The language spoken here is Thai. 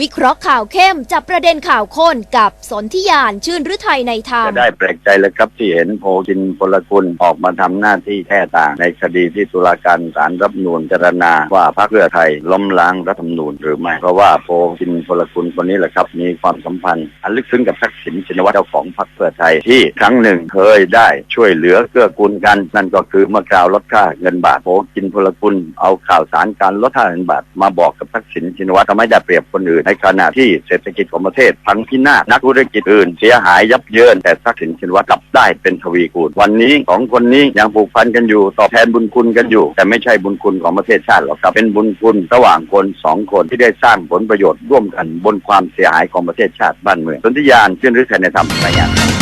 วิเคราะห์ข่าวเข้มจับประเด็นข่าวข้นกับสนธิยานชื่นฤทัยในธรรม จะได้แปลกใจเลยครับที่เห็นโพกินพลกุลออกมาทำหน้าที่แค่ต่าง ในคดีที่ตุลาการศาลรัฐธรรมนูญจารณาว่าพรรคเพื่อไทยล้มล้างรัฐธรรมนูญหรือไม่ เพราะว่าโพกินพลกุลคนนี้แหละครับ มีความสัมพันธ์ อันลึกซึ้งกับทักษิณชินวัตรเจ้าของพรรคเพื่อไทยที่ครั้งหนึ่งเคยได้ช่วยเหลือเกื้อกูลกัน นั่นก็คือเมื่อคราวลดค่าเงินบาทโพกินพลกุลเอาข่าวสารการลดค่าเงินบาทมาบอกกับทักษิณชินวัตรทำให้ได้เปรียบคนอื่นในขณะที่เศรษฐกิจของประเทศพังพินาศนักธุรกิจอื่นเสียหายยับเยิน แต่ทักษิณชินวัตรกลับได้เป็นทวีคูณวันนี้สองคนนี้ยังผูกพันกันอยู่ตอบแทนบุญคุณกันอยู่ แต่ไม่ใช่บุญคุณของประเทศชาติหรอกครับเป็นบุญคุณระหว่างคนสองคนที่ได้สร้างผลประโยชน์ร่วมกันบนความเสียหายของประเทศชาติบ้านเมืองสนธิยานชื่นฤทัยในธรรมรายงาน